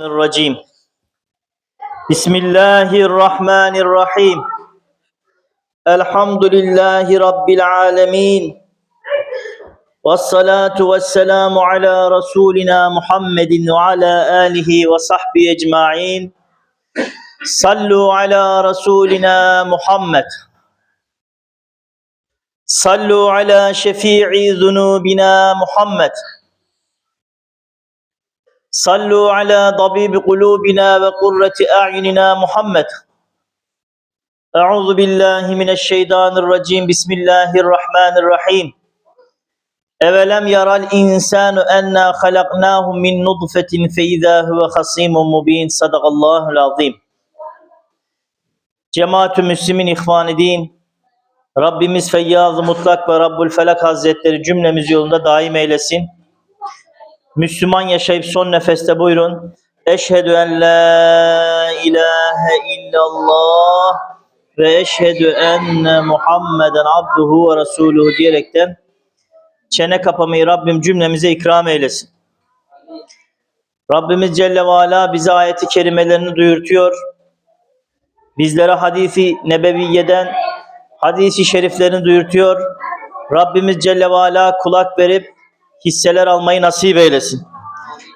الرجيم بسم الله الرحمن الرحيم الحمد لله رب العالمين والصلاة والسلام على رسولنا محمد وعلى آله وصحبه أجمعين صلوا على رسولنا محمد صلوا على شفيع ذنوبنا محمد صلوا على طبيب قلوبنا وقرة أعيننا محمد أعوذ بالله من الشيطان الرجيم بسم الله الرحمن الرحيم أولم يرى الإنسان أنا خلقناه من نطفة فإذا هو خصيم مبين صدق الله العظيم Cemaat-ü Müslümin İhvan-ı Din, Rabbimiz Feyyaz-ı Mutlak ve Rabbül Felak Hazretleri cümlemiz yolunda daim eylesin. Müslüman yaşayıp son nefeste buyurun. Eşhedü en la ilahe illallah ve eşhedü enne Muhammeden abduhu ve resuluhu diyerekten çene kapamayı Rabbim cümlemize ikram eylesin. Rabbimiz Celle ve Ala bize ayeti kerimelerini duyurtuyor. Bizlere hadisi nebeviyeden hadisi şeriflerini duyurtuyor. Rabbimiz Celle ve Ala kulak verip hisseler almayı nasip eylesin.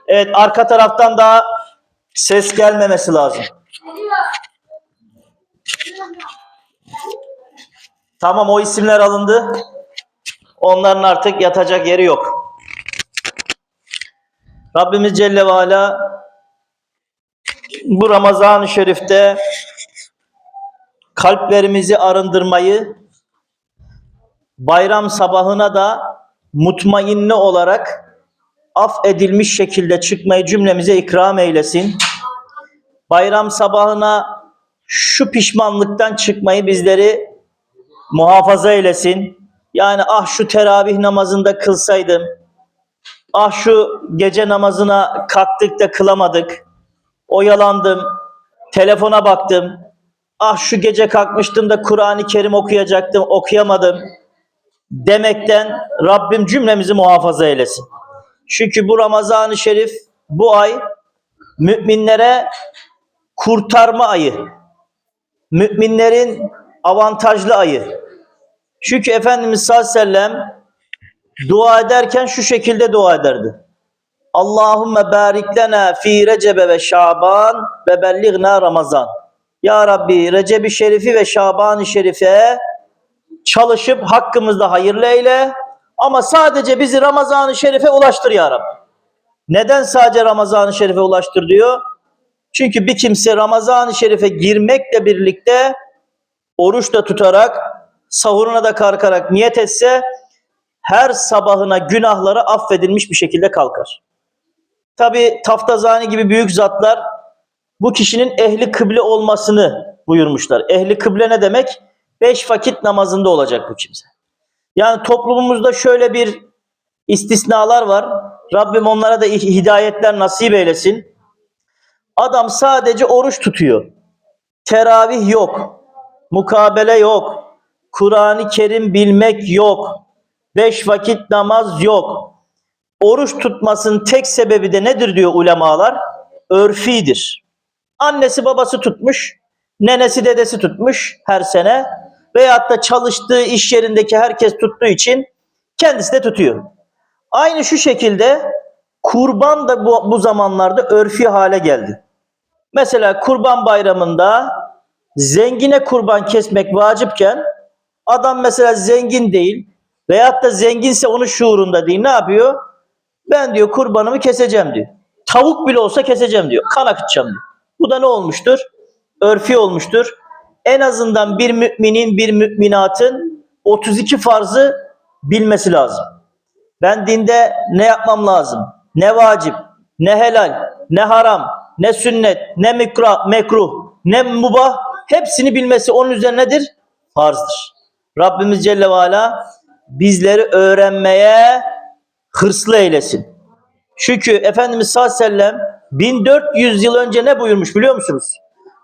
Evet arka taraftan daha ses gelmemesi lazım. Tamam o isimler alındı. Onların artık yatacak yeri yok. Rabbimiz Celle ve Ala bu Ramazan-ı Şerif'te kalplerimizi arındırmayı bayram sabahına da mutmainne olarak af edilmiş şekilde çıkmayı cümlemize ikram eylesin. Bayram sabahına şu pişmanlıktan çıkmayı bizleri muhafaza eylesin. Yani ah şu teravih namazında kılsaydım. Ah şu gece namazına kalktık da kılamadık. Oyalandım. Telefona baktım. Ah şu gece kalkmıştım da Kur'an-ı Kerim okuyacaktım, okuyamadım demekten Rabbim cümlemizi muhafaza eylesin. Çünkü bu Ramazan-ı Şerif bu ay müminlere kurtarma ayı. Müminlerin avantajlı ayı. Çünkü Efendimiz sallallahu aleyhi ve sellem dua ederken şu şekilde dua ederdi. Allahümme barik lena fi Recebe ve Şaban ve bellighna Ramazan. Ya Rabbi Recep-i Şerif'i ve Şaban-ı Şerif'e çalışıp hakkımızda hayırlı eyle ama sadece bizi Ramazan-ı Şerif'e ulaştır ya Rabbi. Neden sadece Ramazan-ı Şerif'e ulaştır diyor? Çünkü bir kimse Ramazan-ı Şerif'e girmekle birlikte oruç da tutarak, sahuruna da kalkarak niyet etse her sabahına günahları affedilmiş bir şekilde kalkar. Tabi Taftazani gibi büyük zatlar bu kişinin ehli kıble olmasını buyurmuşlar. Ehli kıble ne demek? Beş vakit namazında olacak bu kimse. Yani toplumumuzda şöyle bir istisnalar var. Rabbim onlara da hidayetler nasip eylesin. Adam sadece oruç tutuyor. Teravih yok. Mukabele yok. Kur'an-ı Kerim bilmek yok. Beş vakit namaz yok. Oruç tutmasının tek sebebi de nedir diyor ulemalar? Örfidir. Annesi babası tutmuş, nenesi dedesi tutmuş her sene veyahut da çalıştığı iş yerindeki herkes tuttuğu için kendisi de tutuyor. Aynı şu şekilde kurban da bu, bu zamanlarda örfi hale geldi. Mesela kurban bayramında zengine kurban kesmek vacipken adam mesela zengin değil veyahut da zenginse onun şuurunda değil ne yapıyor? Ben diyor kurbanımı keseceğim diyor. Tavuk bile olsa keseceğim diyor. Kan akıtacağım diyor. Bu da ne olmuştur? Örfi olmuştur. En azından bir müminin, bir müminatın 32 farzı bilmesi lazım. Ben dinde ne yapmam lazım? Ne vacip, ne helal, ne haram, ne sünnet, ne mikra, mekruh, ne mubah hepsini bilmesi onun üzerinedir? Farzdır. Rabbimiz Celle ve Ala bizleri öğrenmeye hırslı eylesin. Çünkü Efendimiz sallallahu aleyhi ve sellem 1400 yıl önce ne buyurmuş biliyor musunuz?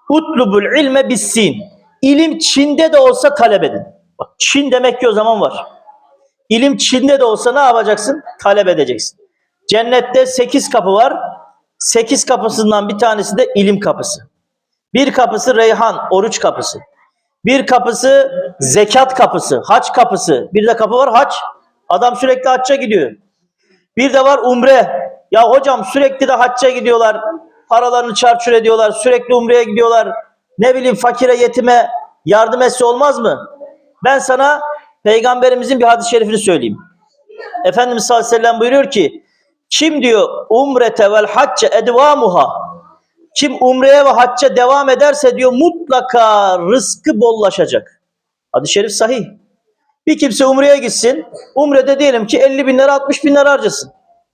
Utlubul ilme bissin. İlim Çin'de de olsa talep edin. Bak Çin demek ki o zaman var. İlim Çin'de de olsa ne yapacaksın? Talep edeceksin. Cennette 8 kapı var. Sekiz kapısından bir tanesi de ilim kapısı. Bir kapısı reyhan, oruç kapısı. Bir kapısı zekat kapısı, haç kapısı. Bir de kapı var haç. Adam sürekli hacca gidiyor. Bir de var umre. Ya hocam sürekli de hacca gidiyorlar. Paralarını çarçur ediyorlar. Sürekli umreye gidiyorlar. Ne bileyim fakire yetime yardım etse olmaz mı? Ben sana peygamberimizin bir hadis-i şerifini söyleyeyim. Efendimiz sallallahu aleyhi ve sellem buyuruyor ki kim diyor umrete vel hacce edvamuha kim umreye ve hacca devam ederse diyor mutlaka rızkı bollaşacak. Hadis-i şerif sahih. Bir kimse umreye gitsin. Umrede diyelim ki 50 bin lira 60 bin lira harcasın.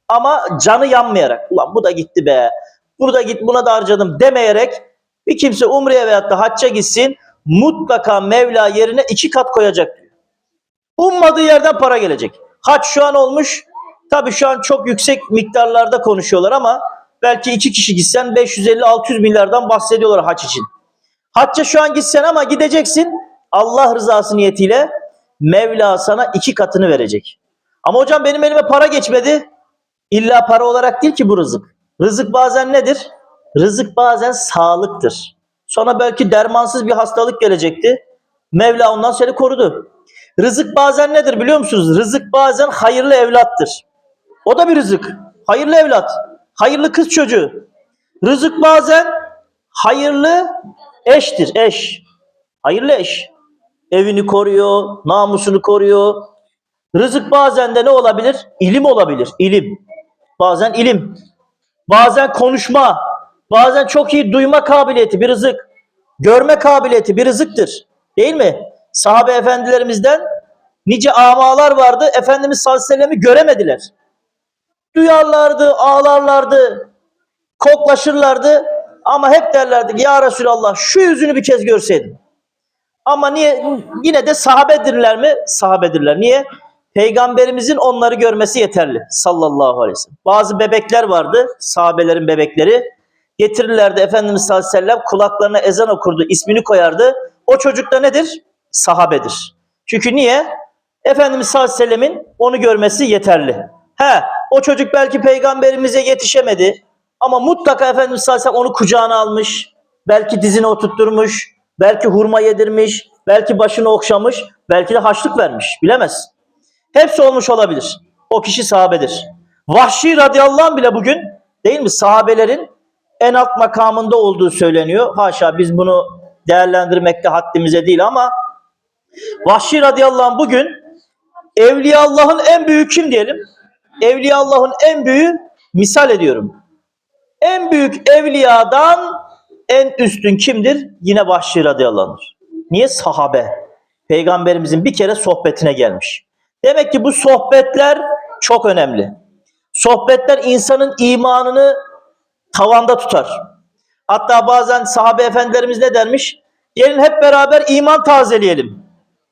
Ama canı yanmayarak ulan bu da gitti be. Burada git buna da harcadım demeyerek bir kimse umreye veyahut da hacca gitsin mutlaka Mevla yerine iki kat koyacak diyor. Ummadığı yerden para gelecek. Hac şu an olmuş. Tabii şu an çok yüksek miktarlarda konuşuyorlar ama belki iki kişi gitsen 550-600 milyardan bahsediyorlar hac için. Hacca şu an gitsen ama gideceksin Allah rızası niyetiyle Mevla sana iki katını verecek. Ama hocam benim elime para geçmedi. İlla para olarak değil ki bu rızık. Rızık bazen nedir? Rızık bazen sağlıktır. Sonra belki dermansız bir hastalık gelecekti. Mevla ondan seni korudu. Rızık bazen nedir biliyor musunuz? Rızık bazen hayırlı evlattır. O da bir rızık. Hayırlı evlat. Hayırlı kız çocuğu. Rızık bazen hayırlı eştir. Eş. Hayırlı eş. Evini koruyor, namusunu koruyor. Rızık bazen de ne olabilir? İlim olabilir. İlim. Bazen ilim. Bazen konuşma. Bazen çok iyi duyma kabiliyeti bir rızık. Görme kabiliyeti bir rızıktır. Değil mi? Sahabe efendilerimizden nice amalar vardı. Efendimiz sallallahu aleyhi ve sellem'i göremediler. Duyarlardı, ağlarlardı, koklaşırlardı. Ama hep derlerdi ki ya Resulallah şu yüzünü bir kez görseydim. Ama niye yine de sahabedirler mi? Sahabedirler. Niye? Peygamberimizin onları görmesi yeterli sallallahu aleyhi ve sellem. Bazı bebekler vardı, sahabelerin bebekleri. Getirirlerdi Efendimiz sallallahu aleyhi ve sellem kulaklarına ezan okurdu, ismini koyardı. O çocuk da nedir? Sahabedir. Çünkü niye? Efendimiz sallallahu aleyhi ve sellemin onu görmesi yeterli. He, o çocuk belki peygamberimize yetişemedi ama mutlaka Efendimiz sallallahu aleyhi ve sellem onu kucağına almış, belki dizine oturtturmuş, belki hurma yedirmiş, belki başını okşamış, belki de haçlık vermiş. Bilemez. Hepsi olmuş olabilir. O kişi sahabedir. Vahşi radıyallahu anh bile bugün değil mi sahabelerin en alt makamında olduğu söyleniyor. Haşa biz bunu değerlendirmekte haddimize değil ama Vahşi radıyallahu anh bugün Evliya Allah'ın en büyük kim diyelim? Evliya Allah'ın en büyüğü misal ediyorum. En büyük evliyadan en üstün kimdir? Yine Vahşi radıyallahu anh. Niye? Sahabe. Peygamberimizin bir kere sohbetine gelmiş. Demek ki bu sohbetler çok önemli. Sohbetler insanın imanını tavanda tutar. Hatta bazen sahabe efendilerimiz ne dermiş? Gelin hep beraber iman tazeleyelim.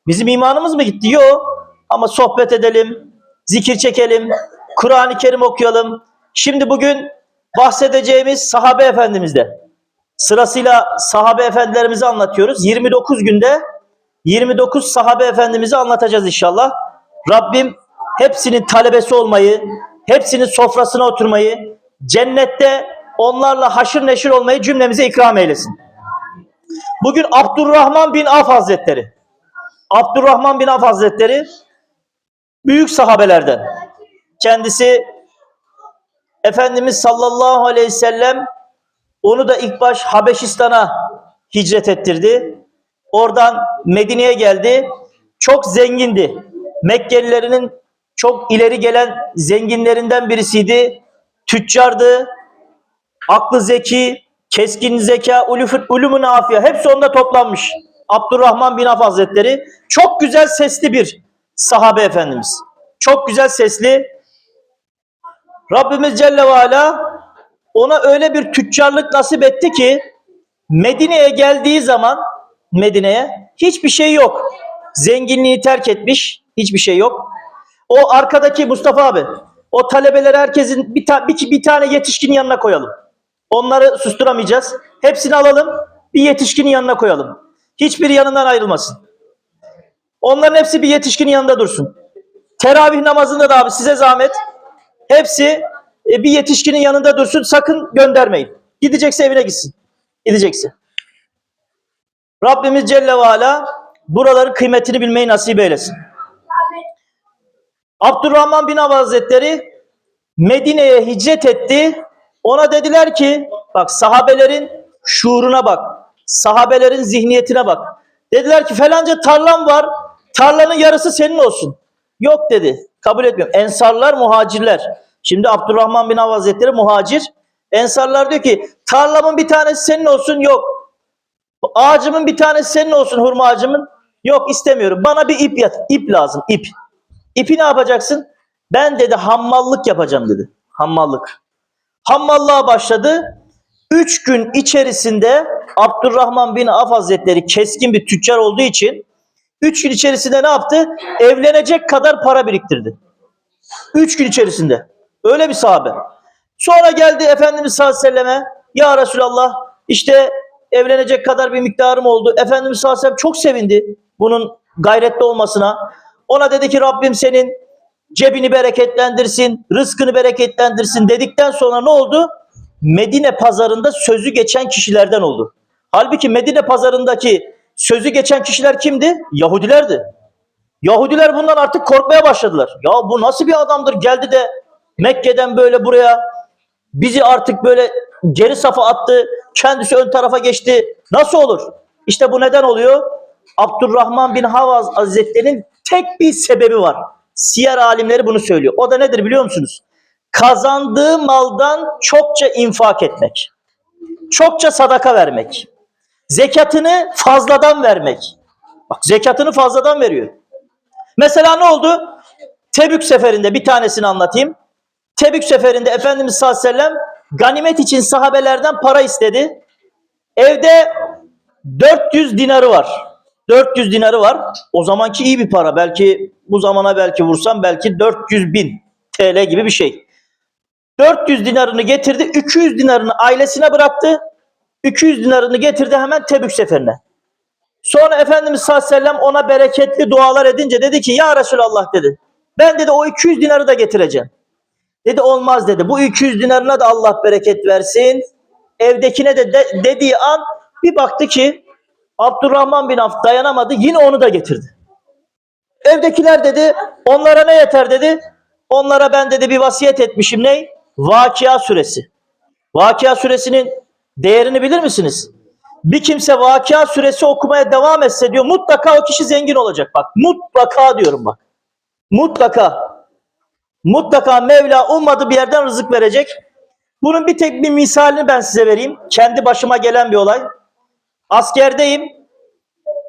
Bizim imanımız mı gitti? Yok. Ama sohbet edelim, zikir çekelim, Kur'an-ı Kerim okuyalım. Şimdi bugün bahsedeceğimiz sahabe efendimizde. Sırasıyla sahabe efendilerimizi anlatıyoruz. 29 günde 29 sahabe efendimizi anlatacağız inşallah. Rabbim hepsinin talebesi olmayı, hepsinin sofrasına oturmayı, cennette onlarla haşır neşir olmayı cümlemize ikram eylesin. Bugün Abdurrahman bin Af Hazretleri. Abdurrahman bin Af Hazretleri büyük sahabelerden. Kendisi Efendimiz sallallahu aleyhi ve sellem onu da ilk baş Habeşistan'a hicret ettirdi. Oradan Medine'ye geldi. Çok zengindi. Mekkelilerinin çok ileri gelen zenginlerinden birisiydi. Tüccardı. Aklı zeki, keskin zeka, ulufut, ulumun afiye hepsi onda toplanmış. Abdurrahman bin Af Hazretleri çok güzel sesli bir sahabe efendimiz. Çok güzel sesli. Rabbimiz Celle ve Ala ona öyle bir tüccarlık nasip etti ki Medine'ye geldiği zaman Medine'ye hiçbir şey yok. Zenginliği terk etmiş, hiçbir şey yok. O arkadaki Mustafa abi, o talebeler herkesin bir, ta- bir, bir tane yetişkinin yanına koyalım. Onları susturamayacağız. Hepsini alalım, bir yetişkinin yanına koyalım. Hiçbiri yanından ayrılmasın. Onların hepsi bir yetişkinin yanında dursun. Teravih namazında da abi size zahmet. Hepsi e, bir yetişkinin yanında dursun sakın göndermeyin. Gidecekse evine gitsin. Gidecekse. Rabbimiz Celle ve Ala buraların kıymetini bilmeyi nasip eylesin. Abdurrahman bin Avf Hazretleri Medine'ye hicret etti. Ona dediler ki bak sahabelerin şuuruna bak. Sahabelerin zihniyetine bak. Dediler ki falanca tarlam var. Tarlanın yarısı senin olsun. Yok dedi. Kabul etmiyorum. Ensarlar muhacirler. Şimdi Abdurrahman bin Avf Hazretleri muhacir. Ensarlar diyor ki tarlamın bir tanesi senin olsun. Yok. Ağacımın bir tanesi senin olsun hurma ağacımın. Yok istemiyorum. Bana bir ip yat. ip lazım. ip. İpi ne yapacaksın? Ben dedi hammallık yapacağım dedi. Hammallık. Hammallığa başladı. Üç gün içerisinde Abdurrahman bin Af Hazretleri keskin bir tüccar olduğu için üç gün içerisinde ne yaptı? Evlenecek kadar para biriktirdi. Üç gün içerisinde. Öyle bir sahabe. Sonra geldi Efendimiz sallallahu aleyhi ve selleme Ya Resulallah işte evlenecek kadar bir miktarım oldu. Efendimiz sallallahu aleyhi ve sellem çok sevindi bunun gayretli olmasına. Ona dedi ki Rabbim senin cebini bereketlendirsin, rızkını bereketlendirsin dedikten sonra ne oldu? Medine pazarında sözü geçen kişilerden oldu. Halbuki Medine pazarındaki sözü geçen kişiler kimdi? Yahudilerdi. Yahudiler bundan artık korkmaya başladılar. Ya bu nasıl bir adamdır geldi de Mekke'den böyle buraya bizi artık böyle geri safa attı. Kendisi ön tarafa geçti. Nasıl olur? İşte bu neden oluyor? Abdurrahman bin Havaz Hazretleri'nin tek bir sebebi var. Siyer alimleri bunu söylüyor. O da nedir biliyor musunuz? Kazandığı maldan çokça infak etmek. Çokça sadaka vermek. Zekatını fazladan vermek. Bak zekatını fazladan veriyor. Mesela ne oldu? Tebük seferinde bir tanesini anlatayım. Tebük seferinde Efendimiz sallallahu aleyhi ve sellem ganimet için sahabelerden para istedi. Evde 400 dinarı var. 400 dinarı var. O zamanki iyi bir para. Belki bu zamana belki vursam belki 400 bin TL gibi bir şey. 400 dinarını getirdi. 200 dinarını ailesine bıraktı. 200 dinarını getirdi hemen Tebük seferine. Sonra Efendimiz sallallahu aleyhi ve sellem ona bereketli dualar edince dedi ki ya Resulallah dedi. Ben dedi o 200 dinarı da getireceğim. Dedi olmaz dedi. Bu 200 dinarına da Allah bereket versin. Evdekine de, de dediği an bir baktı ki Abdurrahman bin Avf dayanamadı. Yine onu da getirdi. Evdekiler dedi onlara ne yeter dedi. Onlara ben dedi bir vasiyet etmişim ne? Vakia suresi. Vakia suresinin değerini bilir misiniz? Bir kimse Vakia suresi okumaya devam etse diyor mutlaka o kişi zengin olacak. Bak mutlaka diyorum bak. Mutlaka. Mutlaka Mevla ummadığı bir yerden rızık verecek. Bunun bir tek bir misalini ben size vereyim. Kendi başıma gelen bir olay. Askerdeyim.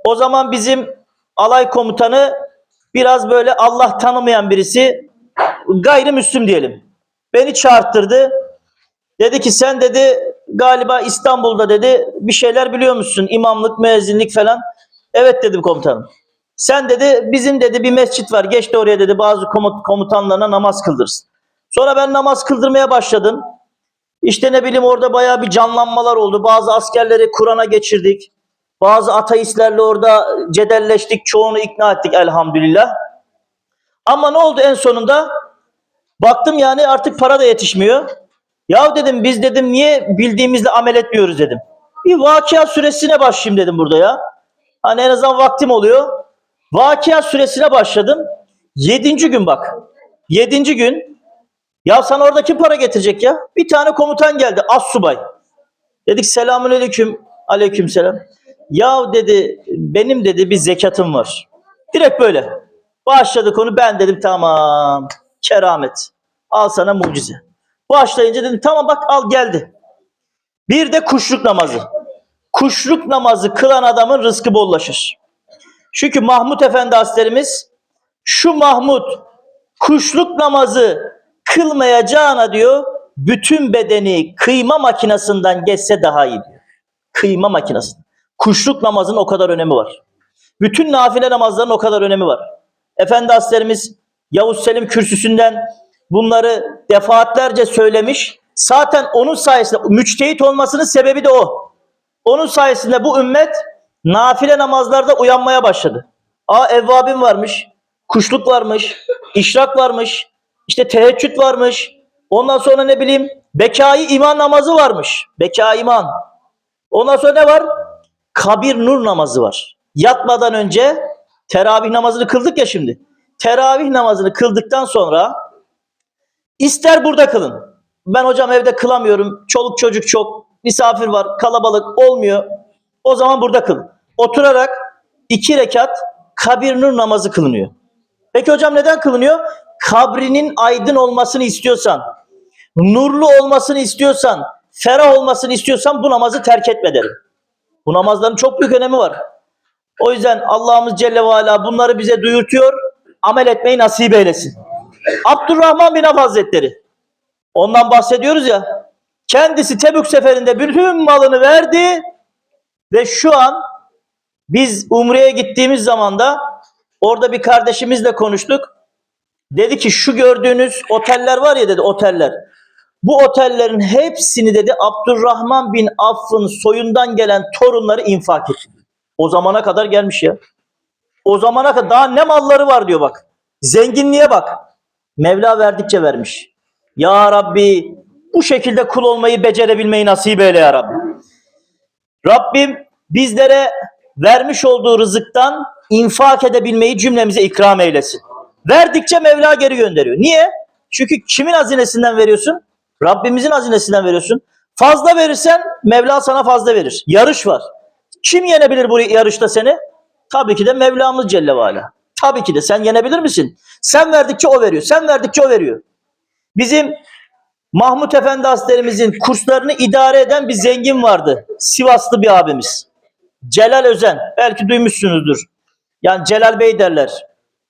O zaman bizim alay komutanı biraz böyle Allah tanımayan birisi gayrimüslim diyelim. Beni çağırttırdı. Dedi ki sen dedi galiba İstanbul'da dedi bir şeyler biliyor musun? İmamlık, müezzinlik falan. Evet dedim komutanım. Sen dedi bizim dedi bir mescit var. Geç de oraya dedi bazı komut komutanlarına namaz kıldırsın. Sonra ben namaz kıldırmaya başladım. İşte ne bileyim orada bayağı bir canlanmalar oldu. Bazı askerleri Kur'an'a geçirdik. Bazı ateistlerle orada cedelleştik. Çoğunu ikna ettik elhamdülillah. Ama ne oldu en sonunda? Baktım yani artık para da yetişmiyor. Ya dedim biz dedim niye bildiğimizle amel etmiyoruz dedim. Bir vakia süresine başlayayım dedim burada ya. Hani en azından vaktim oluyor. Vakia süresine başladım. Yedinci gün bak. Yedinci gün. Ya sana orada kim para getirecek ya? Bir tane komutan geldi. As subay. Dedik selamun aleyküm. Aleyküm selam. Ya dedi benim dedi bir zekatım var. Direkt böyle. Başladı konu ben dedim tamam. Keramet. Al sana mucize. Başlayınca dedim tamam bak al geldi. Bir de kuşluk namazı. Kuşluk namazı kılan adamın rızkı bollaşır. Çünkü Mahmut Efendi Hazretlerimiz şu Mahmut kuşluk namazı kılmayacağına diyor bütün bedeni kıyma makinesinden geçse daha iyi diyor. Kıyma makinesi. Kuşluk namazın o kadar önemi var. Bütün nafile namazların o kadar önemi var. Efendi Hazretlerimiz Yavuz Selim kürsüsünden bunları defaatlerce söylemiş. Zaten onun sayesinde müçtehit olmasının sebebi de o. Onun sayesinde bu ümmet nafile namazlarda uyanmaya başladı. Aa evvabin varmış, kuşluk varmış, işrak varmış, işte teheccüd varmış. Ondan sonra ne bileyim bekai iman namazı varmış. Beka iman. Ondan sonra ne var? Kabir nur namazı var. Yatmadan önce teravih namazını kıldık ya şimdi. Teravih namazını kıldıktan sonra ister burada kılın. Ben hocam evde kılamıyorum. Çoluk çocuk çok. Misafir var. Kalabalık olmuyor. O zaman burada kılın. Oturarak iki rekat kabir nur namazı kılınıyor. Peki hocam neden kılınıyor? Kabrinin aydın olmasını istiyorsan, nurlu olmasını istiyorsan, ferah olmasını istiyorsan bu namazı terk etme derim. Bu namazların çok büyük önemi var. O yüzden Allah'ımız Celle ve Ala bunları bize duyurtuyor. Amel etmeyi nasip eylesin. Abdurrahman bin Avf Hazretleri. Ondan bahsediyoruz ya. Kendisi Tebük seferinde bütün malını verdi ve şu an biz Umre'ye gittiğimiz zaman da orada bir kardeşimizle konuştuk. Dedi ki şu gördüğünüz oteller var ya dedi oteller. Bu otellerin hepsini dedi Abdurrahman bin Aff'ın soyundan gelen torunları infak etti. O zamana kadar gelmiş ya. O zamana kadar daha ne malları var diyor bak. Zenginliğe bak. Mevla verdikçe vermiş. Ya Rabbi bu şekilde kul olmayı becerebilmeyi nasip eyle ya Rabbi. Rabbim bizlere vermiş olduğu rızıktan infak edebilmeyi cümlemize ikram eylesin. Verdikçe Mevla geri gönderiyor. Niye? Çünkü kimin hazinesinden veriyorsun? Rabbimizin hazinesinden veriyorsun. Fazla verirsen Mevla sana fazla verir. Yarış var. Kim yenebilir bu yarışta seni? Tabii ki de Mevlamız Celle ve. Tabii ki de sen yenebilir misin? Sen verdikçe o veriyor. Sen verdikçe o veriyor. Bizim Mahmut Efendi Hazretlerimizin kurslarını idare eden bir zengin vardı. Sivaslı bir abimiz. Celal Özen. Belki duymuşsunuzdur. Yani Celal Bey derler.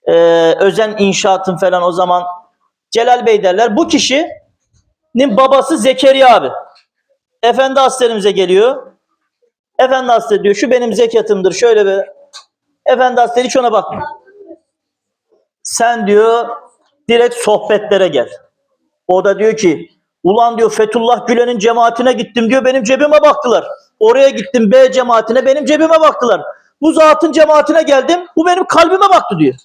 Ee, Özen inşaatın falan o zaman Celal Bey derler. Bu kişinin babası Zekeriya abi. Efendi Hazretlerimize geliyor. Efendi Hazretleri diyor şu benim zekatımdır şöyle bir. Efendi Hazretleri hiç ona bakmıyor. Sen diyor direkt sohbetlere gel. O da diyor ki ulan diyor Fethullah Gülen'in cemaatine gittim diyor benim cebime baktılar. Oraya gittim B cemaatine benim cebime baktılar. Bu zatın cemaatine geldim bu benim kalbime baktı diyor.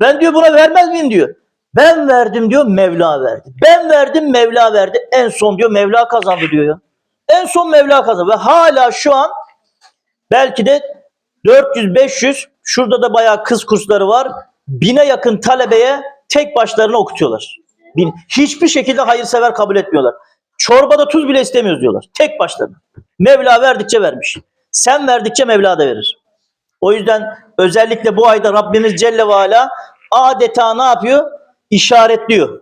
Ben diyor buna vermez miyim diyor. Ben verdim diyor Mevla verdi. Ben verdim Mevla verdi. En son diyor Mevla kazandı diyor ya. En son Mevla kazandı. Ve hala şu an belki de 400-500 şurada da bayağı kız kursları var. Bine yakın talebeye tek başlarına okutuyorlar. Bin, hiçbir şekilde hayırsever kabul etmiyorlar. Çorbada tuz bile istemiyoruz diyorlar. Tek başlarına. Mevla verdikçe vermiş. Sen verdikçe Mevla da verir. O yüzden özellikle bu ayda Rabbimiz Celle ve Ala adeta ne yapıyor? İşaretliyor.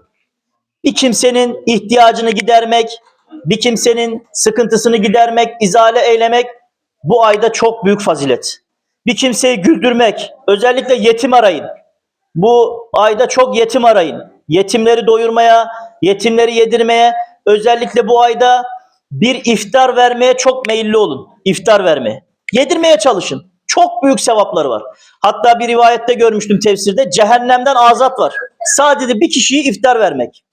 Bir kimsenin ihtiyacını gidermek, bir kimsenin sıkıntısını gidermek, izale eylemek bu ayda çok büyük fazilet. Bir kimseyi güldürmek, özellikle yetim arayın. Bu ayda çok yetim arayın. Yetimleri doyurmaya, yetimleri yedirmeye, özellikle bu ayda bir iftar vermeye çok meyilli olun. İftar vermeye. Yedirmeye çalışın. Çok büyük sevapları var. Hatta bir rivayette görmüştüm tefsirde. Cehennemden azat var. Sadece bir kişiyi iftar vermek.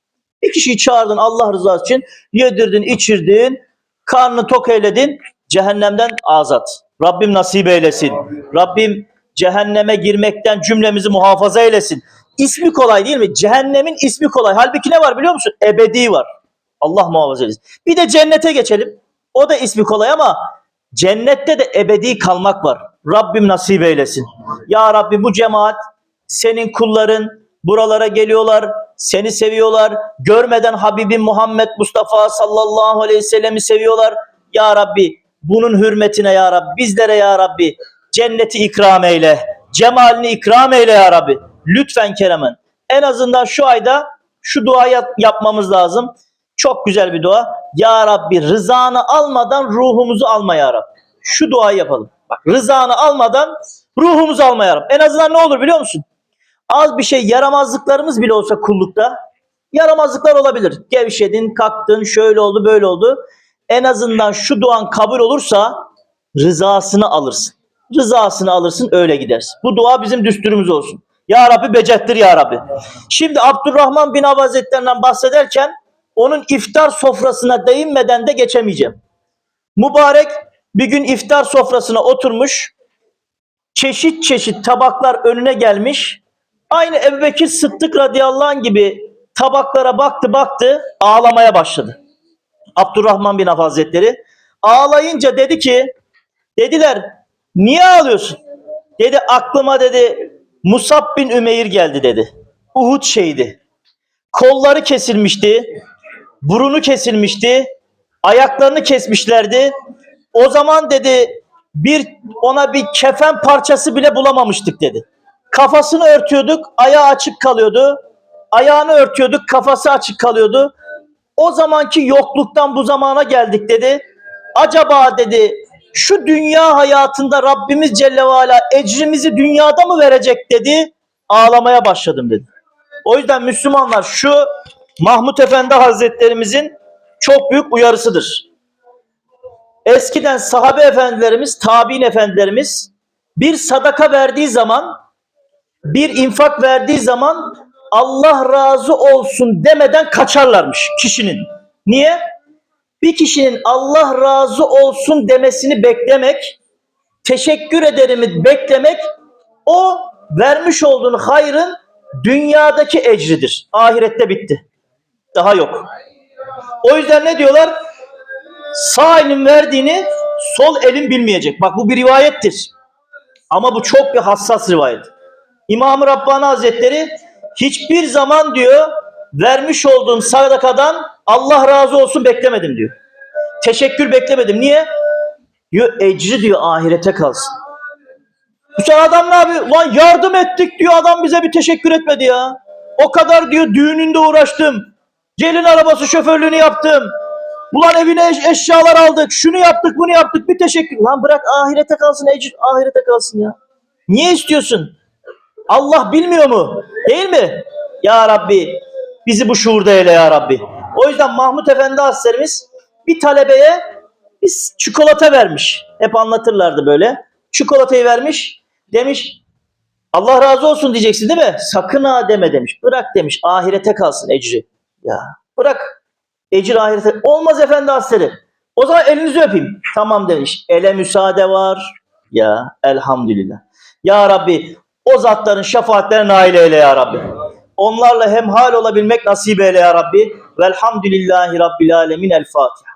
Bir kişiyi çağırdın Allah rızası için. Yedirdin, içirdin. Karnını tok eyledin. Cehennemden azat. Rabbim nasip eylesin. Rabbim cehenneme girmekten cümlemizi muhafaza eylesin. İsmi kolay değil mi? Cehennemin ismi kolay. Halbuki ne var biliyor musun? Ebedi var. Allah muhafaza eylesin. Bir de cennete geçelim. O da ismi kolay ama cennette de ebedi kalmak var. Rabbim nasip eylesin. Ya Rabbi bu cemaat senin kulların buralara geliyorlar, seni seviyorlar. Görmeden Habibim Muhammed Mustafa sallallahu aleyhi ve sellem'i seviyorlar. Ya Rabbi bunun hürmetine ya Rabbi bizlere ya Rabbi cenneti ikram eyle. Cemalini ikram eyle ya Rabbi. Lütfen Keremen. En azından şu ayda şu duayı yapmamız lazım. Çok güzel bir dua. Ya Rabbi rızanı almadan ruhumuzu alma ya Rabbi. Şu duayı yapalım. Bak rızanı almadan ruhumuzu alma ya Rabbi. En azından ne olur biliyor musun? Az bir şey yaramazlıklarımız bile olsa kullukta yaramazlıklar olabilir. Gevşedin, kalktın, şöyle oldu, böyle oldu. En azından şu duan kabul olursa rızasını alırsın. Rızasını alırsın öyle gidersin. Bu dua bizim düsturumuz olsun. Ya Rabbi becettir ya Rabbi. Şimdi Abdurrahman bin Avf Hazretlerinden bahsederken onun iftar sofrasına değinmeden de geçemeyeceğim. Mübarek bir gün iftar sofrasına oturmuş. Çeşit çeşit tabaklar önüne gelmiş. Aynı Ebubekir Sıddık radıyallahu anh gibi tabaklara baktı baktı ağlamaya başladı. Abdurrahman bin Avf Hazretleri ağlayınca dedi ki dediler niye ağlıyorsun? Dedi aklıma dedi Musab bin Ümeyr geldi dedi. Uhud şehidi. Kolları kesilmişti. Burunu kesilmişti. Ayaklarını kesmişlerdi. O zaman dedi bir ona bir kefen parçası bile bulamamıştık dedi. Kafasını örtüyorduk, ayağı açık kalıyordu. Ayağını örtüyorduk, kafası açık kalıyordu. O zamanki yokluktan bu zamana geldik dedi. Acaba dedi şu dünya hayatında Rabbimiz Celle ve Ala ecrimizi dünyada mı verecek dedi. Ağlamaya başladım dedi. O yüzden Müslümanlar şu Mahmut Efendi Hazretlerimizin çok büyük uyarısıdır. Eskiden sahabe efendilerimiz, tabi'in efendilerimiz bir sadaka verdiği zaman, bir infak verdiği zaman Allah razı olsun demeden kaçarlarmış kişinin. Niye? Bir kişinin Allah razı olsun demesini beklemek, teşekkür ederimi beklemek o vermiş olduğun hayrın dünyadaki ecridir. Ahirette bitti. Daha yok. O yüzden ne diyorlar? Sağ elin verdiğini sol elin bilmeyecek. Bak bu bir rivayettir. Ama bu çok bir hassas rivayet. İmam-ı Rabbani Hazretleri hiçbir zaman diyor vermiş olduğum sadakadan Allah razı olsun beklemedim diyor. Teşekkür beklemedim. Niye? Diyor ecri diyor ahirete kalsın. Bu sefer adam ne yapıyor? Lan yardım ettik diyor adam bize bir teşekkür etmedi ya. O kadar diyor düğününde uğraştım. Gelin arabası şoförlüğünü yaptım. Ulan evine eş- eşyalar aldık. Şunu yaptık bunu yaptık bir teşekkür. Lan bırak ahirete kalsın ecir ahirete kalsın ya. Niye istiyorsun? Allah bilmiyor mu? Değil mi? Ya Rabbi bizi bu şuurda eyle ya Rabbi. O yüzden Mahmut Efendi Hazretlerimiz bir talebeye bir çikolata vermiş. Hep anlatırlardı böyle. Çikolatayı vermiş. Demiş Allah razı olsun diyeceksin değil mi? Sakın ha deme demiş. Bırak demiş ahirete kalsın ecri. Ya bırak ecir ahirete. Olmaz efendi hazretleri. O zaman elinizi öpeyim. Tamam demiş. Ele müsaade var. Ya elhamdülillah. Ya Rabbi o zatların şefaatlerine nail eyle ya Rabbi. Onlarla hemhal olabilmek nasip eyle ya Rabbi. Velhamdülillahi Rabbil alemin. El Fatiha.